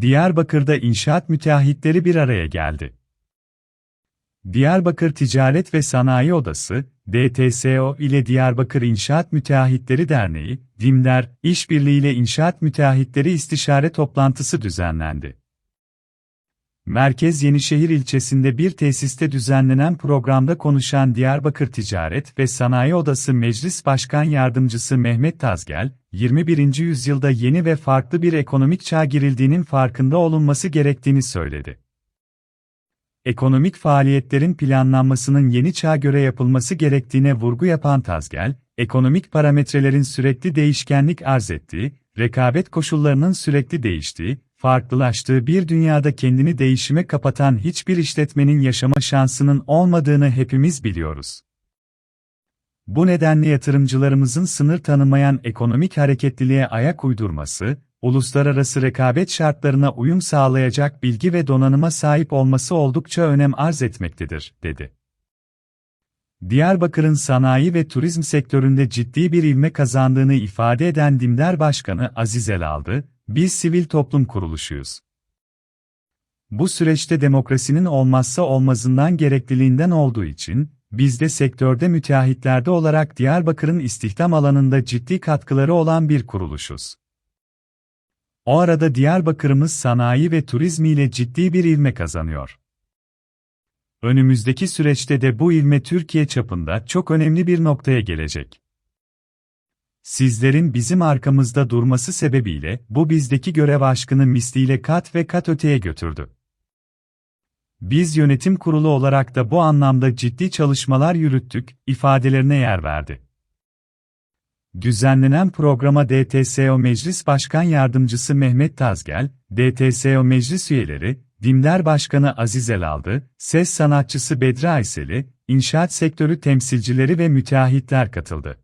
Diyarbakır'da inşaat müteahhitleri bir araya geldi. Diyarbakır Ticaret ve Sanayi Odası, DTSO ile Diyarbakır İnşaat Müteahhitleri Derneği, DİMDER, işbirliğiyle inşaat müteahhitleri istişare toplantısı düzenlendi. Merkez Yenişehir ilçesinde bir tesiste düzenlenen programda konuşan Diyarbakır Ticaret ve Sanayi Odası Meclis Başkan Yardımcısı Mehmet Tazgel, 21. yüzyılda yeni ve farklı bir ekonomik çağ girildiğinin farkında olunması gerektiğini söyledi. Ekonomik faaliyetlerin planlanmasının yeni çağa göre yapılması gerektiğine vurgu yapan Tazgel, ekonomik parametrelerin sürekli değişkenlik arz ettiği, rekabet koşullarının sürekli değiştiği, farklılaştığı bir dünyada kendini değişime kapatan hiçbir işletmenin yaşama şansının olmadığını hepimiz biliyoruz. Bu nedenle yatırımcılarımızın sınır tanımayan ekonomik hareketliliğe ayak uydurması, uluslararası rekabet şartlarına uyum sağlayacak bilgi ve donanıma sahip olması oldukça önem arz etmektedir, dedi. Diyarbakır'ın sanayi ve turizm sektöründe ciddi bir ivme kazandığını ifade eden Dimder Başkanı Aziz Elaldı, biz sivil toplum kuruluşuyuz. Bu süreçte demokrasinin olmazsa olmazından gerekliliğinden olduğu için, biz de sektörde müteahhitlerde olarak Diyarbakır'ın istihdam alanında ciddi katkıları olan bir kuruluşuz. O arada Diyarbakır'ımız sanayi ve turizmiyle ciddi bir ivme kazanıyor. Önümüzdeki süreçte de bu ivme Türkiye çapında çok önemli bir noktaya gelecek. Sizlerin bizim arkamızda durması sebebiyle bu bizdeki görev aşkını misliyle kat ve kat öteye götürdü. Biz yönetim kurulu olarak da bu anlamda ciddi çalışmalar yürüttük, ifadelerine yer verdi. Düzenlenen programa DTSO Meclis Başkan Yardımcısı Mehmet Tazgel, DTSO Meclis üyeleri, Dimler Başkanı Aziz Elaldı, ses sanatçısı Bedri Ayseli, inşaat sektörü temsilcileri ve müteahhitler katıldı.